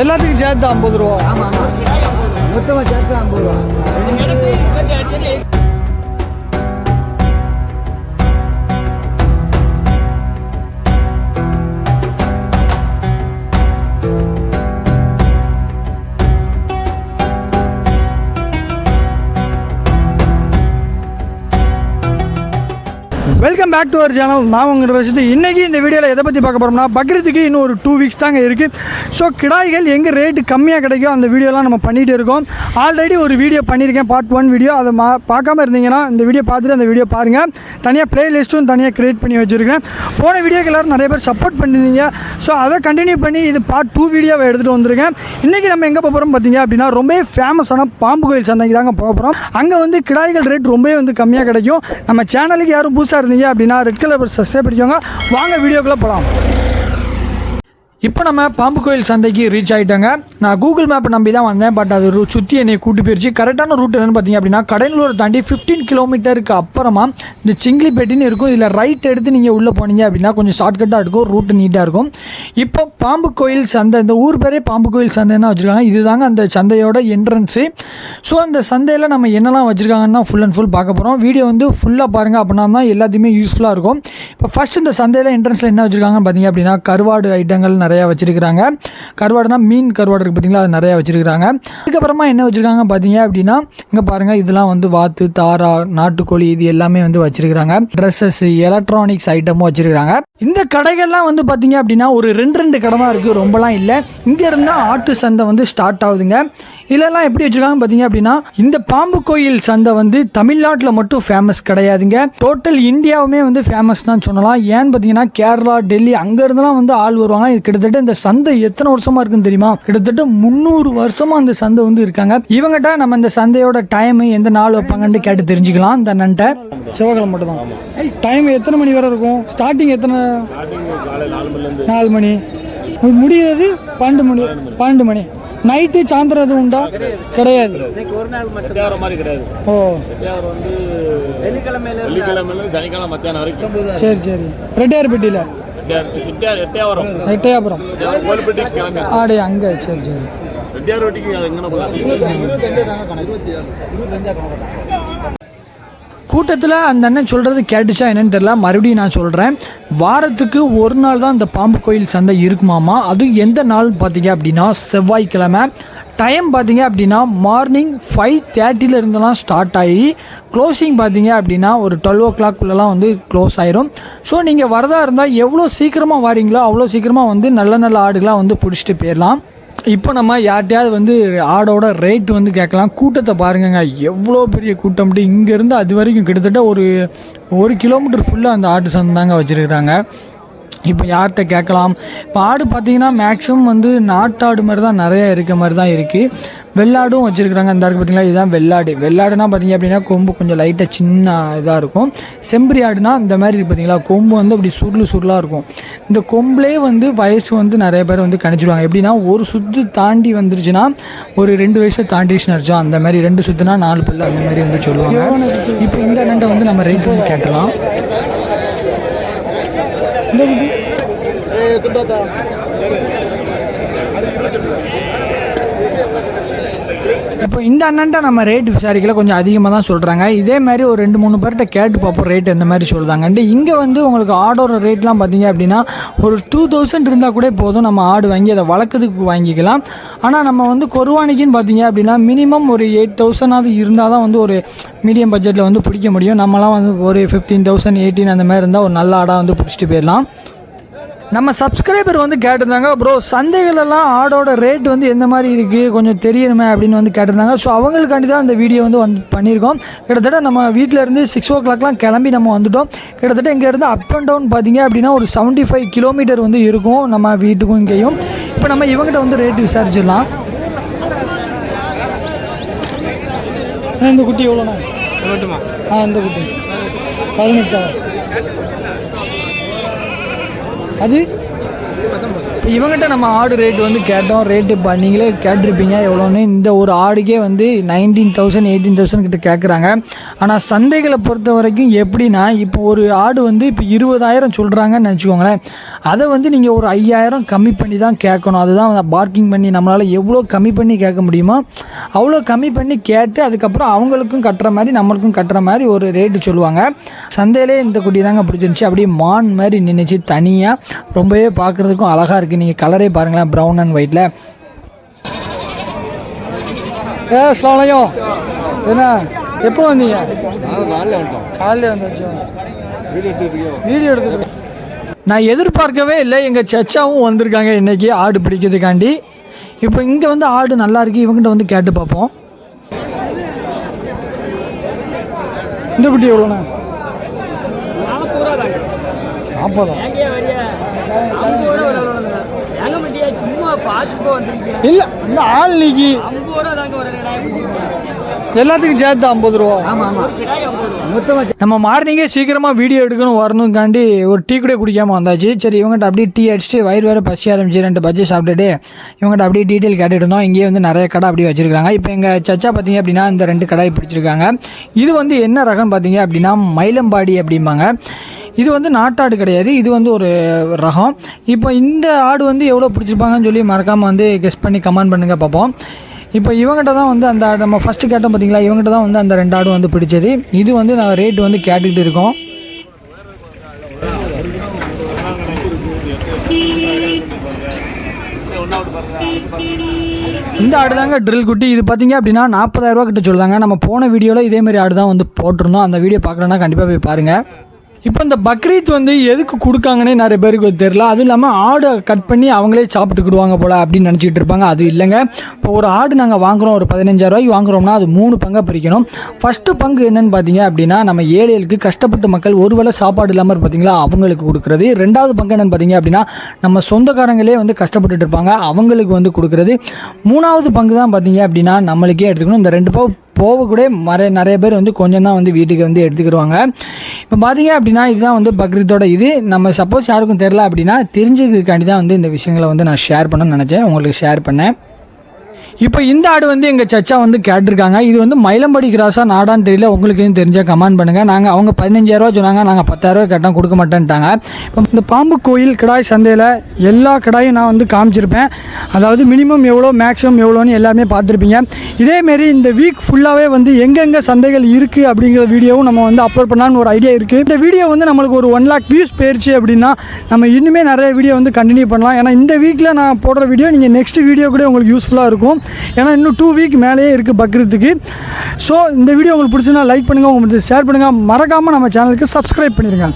எல்லாத்துக்கும் சேர்த்து ஐம்பது ரூபா. ஆமாம் ஆமாம் மொத்தமாக சேர்த்து ஐம்பது ரூபா. Welcome back to our channel நான் உங்கள் ரசித்து. இன்றைக்கி இந்த வீடியோவில் எதை பற்றி பார்க்க போகிறோம்னா பக்ரீத்துக்கு இன்னும் ஒரு டூ வீக்ஸ் தாங்க இருக்குது ஸோ கிடாய்கள் எங்கே ரேட்டு கம்மியாக கிடைக்கும் அந்த வீடியோலாம் நம்ம பண்ணிகிட்டு இருக்கோம். ஆல்ரெடி ஒரு வீடியோ பண்ணியிருக்கேன் பார்ட் ஒன் வீடியோ அதை மா பார்க்காம இருந்தீங்கன்னா இந்த வீடியோ பார்த்துட்டு அந்த வீடியோ பாருங்கள் தனியாக ப்ளேலிஸ்ட்டும் தனியாக க்ரியேட் பண்ணி வச்சுருக்கேன். போன வீடியோக்கு எல்லோரும் நிறைய பேர் சப்போர்ட் பண்ணியிருந்தீங்க. ஸோ அதை கண்டினியூ பண்ணி இது பார்ட் டூ வீடியோவை எடுத்துகிட்டு வந்திருக்கேன். இன்றைக்கி நம்ம எங்கே போகிறோம் பார்த்தீங்க அப்படின்னா ரொம்பவே ஃபேமஸான பாம்பு கோயில் சந்தைக்கு தாங்க போக போகிறோம் அங்கே வந்து கிடாய்கள் ரேட் ரொம்பவே வந்து கம்மியாக கிடைக்கும். நம்ம சேனலுக்கு யாரும் புதுசாக இருந்தீங்க அப்படின்னா ரெட் கலர் சப்ஸ்கிரைப் பண்ணிக்கோங்க. வாங்க வீடியோக்குள்ளே போகலாம் இப்போ நம்ம பாம்பு கோயில் சந்தைக்கு ரீச் ஆகிட்டாங்க நான் கூகுள் மேப்பை நம்பி தான் வந்தேன் பட் அது சுற்றி என்னை கூட்டி போயிடுச்சு கரெக்டான ரூட் என்னென்னு பார்த்தீங்க அப்படின்னா கடலூர் தாண்டி ஃபிஃப்டீன் கிலோமீட்டருக்கு அப்புறமா இந்த சிங்கிலிப்பேட்டின்னு இருக்கும். இதில் ரைட் எடுத்து நீங்கள் உள்ளே போனீங்க அப்படின்னா கொஞ்சம் ஷார்ட்கட்டாக இருக்கும் ரூட்டு நீட்டாக இருக்கும். இப்போ பாம்பு கோயில் சந்தை இந்த ஊர் பேரே பாம்பு கோயில் சந்தைன்னா வச்சுருக்காங்க. இதுதாங்க அந்த சந்தையோட என்ட்ரன்ஸு ஸோ அந்த சந்தையில் நம்ம என்னெல்லாம் வச்சுருக்காங்கன்னா ஃபுல் அண்ட் ஃபுல் பார்க்க போகிறோம் வீடியோ வந்து ஃபுல்லாக பாருங்கள் அப்படின்னா தான் எல்லாத்தையுமே யூஸ்ஃபுல்லாக இருக்கும். இப்போ ஃபஸ்ட் இந்த சந்தையில் என்ட்ரன்ஸில் என்ன வச்சுருக்காங்கன்னு பார்த்தீங்க அப்படின்னா கருவாடு ஐட்டங்கள் நிறையா நிறையா வச்சுருக்கிறாங்க. கருவாடுனா மீன் கருவாடு இருக்குது பார்த்தீங்களா அது நிறையா வச்சுருக்கிறாங்க. அதுக்கப்புறமா என்ன வச்சுருக்காங்க பார்த்தீங்க அப்படின்னா இங்கே பாருங்கள் இதெல்லாம் வந்து வாத்து தாரா நாட்டுக்கோழி இது எல்லாமே வந்து வச்சுருக்கிறாங்க. ட்ரெஸ்ஸஸ் எலக்ட்ரானிக்ஸ் ஐட்டமும் வச்சுருக்கிறாங்க. இந்த கடைகள்லாம் வந்து பார்த்தீங்க அப்படின்னா ஒரு ரெண்டு ரெண்டு கடை தான் இருக்குது ரொம்பலாம் இல்லை. இங்கே இருந்தால் ஆட்டு சந்தை வந்து ஸ்டார்ட் ஆகுதுங்க. இதெல்லாம் எப்படி வச்சுருக்காங்க பார்த்தீங்க அப்படின்னா இந்த பாம்பு கோயில் சந்தை வந்து தமிழ்நாட்டில் மட்டும் ஃபேமஸ் கிடையாதுங்க. டோட்டல் இந்தியாவுமே வந்து ஃபேமஸ் தான் சொல்லலாம். ஏன்னு பார்த்தீங்கன்னா கேரளா டெல்லி அங்கேருந்துலாம் வந்து ஆள் வருவாங்க. இது கிட்டத்தட்ட இந்த சந்தை எத்தனை வருஷமா இருக்குன்னு தெரியுமா? கிட்டத்தட்ட முந்நூறு வருஷமா அந்த சந்தை வந்து இருக்காங்க. இவங்ககிட்ட நம்ம இந்த சந்தையோட டைம் எந்த நாள் வைப்பாங்கன்னு கேட்டு தெரிஞ்சுக்கலாம். இந்த நன்ட்ட செவ்வாய்க்கிழமை மட்டும் தான் டைம் எத்தனை மணி வரை இருக்கும்? ஸ்டார்டிங் எத்தனை நாலு மணி முடியாது? பன்னெண்டு மணி. பன்னெண்டு மணி. நைட்டு சாயந்தரம் உண்டா? கிடையாது. கிடையாது ஓ சரி சரி. ரெட்டையார்பேட்டியில்? கிளம்பி ஆடே அங்கே. சரி சரி. ரெட்டியார் வட்டிக்கு அது எங்கே போகலாம் கூட்டத்தில் அந்த அண்ணன் சொல்கிறது கேட்டுச்சா என்னன்னு தெரியல. மறுபடியும் நான் சொல்கிறேன் வாரத்துக்கு ஒரு நாள் தான் இந்த பாம்பு கோயில் சந்தை இருக்குமாமா? அதுவும் எந்த நாள் பார்த்தீங்க அப்படின்னா செவ்வாய்க்கிழமை. டைம் பார்த்தீங்க அப்படின்னா மார்னிங் ஃபைவ் தேர்ட்டியில் இருந்தெல்லாம் ஸ்டார்ட் ஆகி க்ளோசிங் பார்த்தீங்க அப்படின்னா ஒரு டுவெல் ஓ கிளாக்குள்ளெல்லாம் வந்து க்ளோஸ் ஆயிரும். ஸோ நீங்கள் வரதா இருந்தால் எவ்வளோ சீக்கிரமாக வரீங்களோ அவ்வளோ சீக்கிரமாக வந்து நல்ல நல்ல ஆடுகளாக வந்து பிடிச்சிட்டு போயிடலாம் இப்போ நம்ம யார்கிட்டயாவது வந்து ஆடோட ரேட் வந்து கேட்கலாம். கூட்டத்தை பாருங்கங்க. எவ்வளோ பெரிய கூட்டம். இங்கேருந்து அது வரைக்கும் கிட்டத்தட்ட ஒரு ஒரு கிலோமீட்டர் ஃபுல்லாக அந்த ஆட்டு சந்தாங்க வச்சுருக்குறாங்க. இப்போ யார்கிட்ட கேட்கலாம்? இப்போ ஆடு பார்த்தீங்கன்னா மேக்ஸிமம் வந்து நாட்டாடு மாதிரி தான் நிறைய இருக்க மாதிரி தான் இருக்குது வெள்ளாடும் வச்சுருக்குறாங்க. அந்த இருக்கு பார்த்தீங்களா? இதுதான் வெள்ளாடு. வெள்ளாடுனா பார்த்தீங்க அப்படின்னா கொம்பு கொஞ்சம் லைட்டாக சின்ன இதாக இருக்கும். செம்பரி ஆடுனா இந்த மாதிரி இருக்கு பார்த்தீங்களா? கொம்பு வந்து அப்படி சுருளு சுருளாக இருக்கும். இந்த கொம்புலே வந்து வயசு வந்து நிறைய பேர் வந்து கணிச்சிடுவாங்க எப்படின்னா ஒரு சுத்து தாண்டி வந்துருச்சுன்னா ஒரு ரெண்டு வயசை தாண்டிடுச்சுன்னு அர்த்தம். அந்த மாதிரி ரெண்டு சுத்துனா நாலு பல்லு அந்த மாதிரி வந்து சொல்லுவாங்க. இப்போ இந்த நண்டை வந்து நம்ம ரேட் வந்து கேட்கலாம். இந்த குட்டி இப்போ இந்த அண்ணன்ட்ட நம்ம ரேட் விசாரிக்கல கொஞ்சம் அதிகமாக தான் சொல்கிறாங்க இதே மாதிரி ஒரு ரெண்டு மூணு பேர்கிட்ட கேட்டு பார்ப்போம் ரேட் எந்த மாதிரி சொல்கிறாங்கன்ட்டு இங்கே வந்து உங்களுக்கு ஆடோட ரேட்லாம் பார்த்தீங்க அப்படின்னா ஒரு டூ தௌசண்ட் இருந்தால் கூட போதும். நம்ம ஆடு வாங்கி அதை வளர்க்கறதுக்கு வாங்கிக்கலாம். ஆனால் நம்ம வந்து கொருவானிக்குன்னு பார்த்தீங்க அப்படின்னா மினிமம் ஒரு எயிட் தௌசண்டாவது இருந்தால் தான் வந்து ஒரு மீடியம் பட்ஜெட்டில் வந்து பிடிக்க முடியும். நம்மலாம் வந்து ஒரு ஃபிஃப்டீன் தௌசண்ட் எயிட்டீன் அந்த மாதிரி இருந்தால் ஒரு நல்ல ஆடாக வந்து பிடிச்சிட்டு போயிடலாம். நம்ம சப்ஸ்கிரைபர் வந்து கேட்டிருந்தாங்க ப்ரோ சந்தைகளெல்லாம் ஆடோட ரேட் வந்து எந்த மாதிரி இருக்குது கொஞ்சம் தெரியணுமே அப்படின்னு வந்து கேட்டிருந்தாங்க. ஸோ அவங்களுக்காண்டி தான் அந்த வீடியோ வந்து வந்து பண்ணியிருக்கோம். கிட்டத்தட்ட நம்ம வீட்டில் இருந்து சிக்ஸ் ஓ கிளாக்லாம் கிளம்பி நம்ம வந்துட்டோம். கிட்டத்தட்ட இங்கேருந்து அப் அண்ட் டவுன் பார்த்தீங்க அப்படின்னா ஒரு செவன்ட்டி ஃபைவ் கிலோமீட்டர் வந்து இருக்கும் நம்ம வீட்டுக்கும் இங்கேயும். இப்போ நம்ம இவங்ககிட்ட வந்து ரேட் விசாரிச்சிடலாம். இந்த குட்டி எவ்வளோண்ணா? ஆ இந்த குட்டி. பதினெட்டா? அது இவங்ககிட்ட நம்ம ஆடு ரேட் வந்து கேட்டோம். ரேட்டு இப்போ நீங்களே கேட்டிருப்பீங்க. எவ்வளோன்னு இந்த ஒரு ஆடுக்கே வந்து நைன்டீன் தௌசண்ட் எயிட்டீன் தௌசண்ட் கிட்ட கேட்குறாங்க ஆனால் சந்தைகளை பொறுத்த வரைக்கும் எப்படின்னா இப்போ ஒரு ஆடு வந்து இப்போ இருபதாயிரம் சொல்கிறாங்கன்னு வச்சுக்கோங்களேன் அதை வந்து நீங்கள் ஒரு ஐயாயிரம் கம்மி பண்ணி தான் கேட்கணும். அதுதான் பார்க்கிங் பண்ணி நம்மளால் எவ்வளோ கம்மி பண்ணி கேட்க முடியுமோ அவ்வளோ கம்மி பண்ணி கேட்டு அதுக்கப்புறம் அவங்களுக்கும் கட்டுற மாதிரி நம்மளுக்கும் கட்டுற மாதிரி ஒரு ரேட்டு சொல்லுவாங்க. சந்தையிலே இந்த குட்டி தாங்க பிடிச்சிருந்துச்சி. அப்படியே மான் மாதிரி நின்றுச்சு தனியாக ரொம்பவே பார்க்குறதுக்கும் அழகாக இருக்குது இருக்குது நீங்கள் கலரே பாருங்களேன் ப்ரௌன் அண்ட் ஒயிட்டில் ஏ ஸ்லாலையும் என்ன? எப்போ வந்தீங்க? காலையில் வந்துட்டோம் வந்தாச்சு? வீடியோ எடுத்துருக்கோம் நான் எதிர்பார்க்கவே இல்லை. எங்கள் சச்சாவும் வந்திருக்காங்க இன்றைக்கி ஆடு பிடிக்கிறதுக்காண்டி. இப்போ இங்கே வந்து ஆடு நல்லா இருக்கு. இவங்ககிட்ட வந்து கேட்டு பார்ப்போம். இந்த குட்டி எவ்வளோண்ணா? நாற்பதா எங்க மட்டியா சும்மா பார்த்துட்டு வந்திருக்கேன் இல்லை இந்த ஆள் நீக்கி எல்லாத்துக்கும் சேர்த்து ஐம்பது ரூபா. ஆமாம் ஆமாம் மொத்தமாக நம்ம மார்னிங்கே சீக்கிரமாக வீடியோ எடுக்கணும் வரணுங்காண்டி ஒரு டீ கூட குடிக்காமல் வந்தாச்சு. சரி இவங்ககிட்ட அப்படியே டீ அடிச்சுட்டு வயிறு வேறு பசி ஆரம்பிச்சு ரெண்டு பஜ்ஜி சாப்பிட்டுட்டு இவங்ககிட்ட அப்படியே டீட்டெயில் கேட்டுட்டு இருந்தோம். இங்கேயே வந்து நிறைய கடை அப்படியே வச்சுருக்காங்க. இப்போ எங்கள் சச்சா பார்த்தீங்க அப்படின்னா இந்த ரெண்டு கடாய் பிடிச்சிருக்காங்க. இது வந்து என்ன ரகம் பார்த்தீங்க அப்படின்னா மயிலம்பாடி அப்படிம்பாங்க. இது வந்து நாட்டாடு கிடையாது. இது வந்து ஒரு ரகம். இப்போ இந்த ஆடு வந்து எவ்வளோ பிடிச்சிருப்பாங்கன்னு சொல்லி மறக்காமல் வந்து கெஸ் பண்ணி கமெண்ட் பண்ணுங்கள் பார்ப்போம் இப்போ இவங்ககிட்ட தான் வந்து அந்த நம்ம ஃபஸ்ட்டு கேட்டோம் பார்த்தீங்களா இவங்ககிட்ட தான் வந்து அந்த ரெண்டு ஆடும் வந்து பிடிச்சது. இது வந்து நான் ரேட்டு வந்து கேட்டுக்கிட்டு இருக்கோம். இந்த ஆடு தாங்க ட்ரில் குட்டி. இது பார்த்தீங்க அப்படின்னா நாற்பதாயிரரூவா கிட்ட சொல்லுதாங்க. நம்ம போன வீடியோவில் இதே மாதிரி ஆடு தான் வந்து போட்டிருந்தோம். அந்த வீடியோ பார்க்கலன்னா கண்டிப்பாக போய் பாருங்கள் இப்போ இந்த பக்ரீத் வந்து எதுக்கு கொடுக்காங்கன்னே நிறைய பேருக்கு தெரில அதுவும் இல்லாமல் ஆடை கட் பண்ணி அவங்களே சாப்பிட்டுக்கிடுவாங்க போல் அப்படின்னு நினச்சிக்கிட்டு இருப்பாங்க. அது இல்லைங்க. இப்போ ஒரு ஆடு நாங்கள் வாங்குகிறோம் ஒரு பதினஞ்சாயிரரூவாய்க்கு வாங்குறோம்னா அது மூணு பங்காக பிரிக்கணும். ஃபஸ்ட்டு பங்கு என்னன்னு பார்த்தீங்க அப்படின்னா நம்ம ஏழைகளுக்கு கஷ்டப்பட்ட மக்கள் ஒரு வேளை சாப்பாடு இல்லாமல் பார்த்தீங்களா அவங்களுக்கு கொடுக்குறது. ரெண்டாவது பங்கு என்னென்னு பார்த்தீங்க அப்படின்னா நம்ம சொந்தக்காரங்களே வந்து கஷ்டப்பட்டுட்டு இருப்பாங்க. அவங்களுக்கு வந்து கொடுக்குறது. மூணாவது பங்கு தான் பார்த்தீங்க அப்படின்னா நம்மளுக்கே எடுத்துக்கணும். இந்த ரெண்டு பங்கு போக கூட நிறைய நிறைய பேர் வந்து கொஞ்சம் தான் வந்து வீட்டுக்கு வந்து எடுத்துக்கிடுவாங்க. இப்போ பார்த்தீங்க அப்படின்னா இதுதான் வந்து பக்ரீத்தோட இது. நம்ம சப்போஸ் யாருக்கும் தெரில அப்படின்னா தெரிஞ்சதுக்காண்டி தான் வந்து இந்த விஷயங்களை வந்து நான் ஷேர் பண்ணணும்னு நினச்சேன். உங்களுக்கு ஷேர் பண்ணேன். இப்போ இந்த ஆடு வந்து எங்கள் சச்சா வந்து கேட்டிருக்காங்க. இது வந்து மயிலம்படி கிராஸாக நாடான்னு தெரியல. உங்களுக்கு எதுவும் தெரிஞ்சால் கமெண்ட் பண்ணுங்கள் நாங்கள் அவங்க பதினஞ்சாயிரரூவா சொன்னாங்க. நாங்கள் பத்தாயிரரூவா கேட்டால் கொடுக்க மாட்டேன்ட்டாங்க. இப்போ இந்த பாம்பு கோயில் கிடாய் சந்தையில் எல்லா கடாயும் நான் வந்து காமிச்சிருப்பேன். அதாவது மினிமம் எவ்வளோ மேக்ஸிமம் எவ்வளோன்னு எல்லாமே பார்த்துருப்பீங்க. இதேமாரி இந்த வீக் ஃபுல்லாகவே வந்து எங்கெங்கே சந்தைகள் இருக்குது அப்படிங்கிற வீடியோவும் நம்ம வந்து அப்லோட் பண்ணான்னு ஒரு ஐடியா இருக்குது இந்த வீடியோ வந்து நம்மளுக்கு ஒரு ஒன் லேக் வியூஸ் போயிடுச்சு அப்படின்னா நம்ம இன்னுமே நிறைய வீடியோ வந்து கண்டினியூ பண்ணலாம். ஏன்னா இந்த வீக்கில் நான் போடுற வீடியோ நீங்கள் நெக்ஸ்ட் வீடியோ கூட உங்களுக்கு யூஸ்ஃபுல்லாக இருக்கும். ஏன்னா இன்னும் டூ வீக் மேலேயே இருக்குது பக்ரீத்துக்கு. ஸோ இந்த வீடியோ உங்களுக்கு பிடிச்சுன்னா லைக் பண்ணுங்கள் உங்களுக்கு ஷேர் பண்ணுங்கள் மறக்காமல் நம்ம சேனலுக்கு சப்ஸ்கிரைப் பண்ணிடுங்க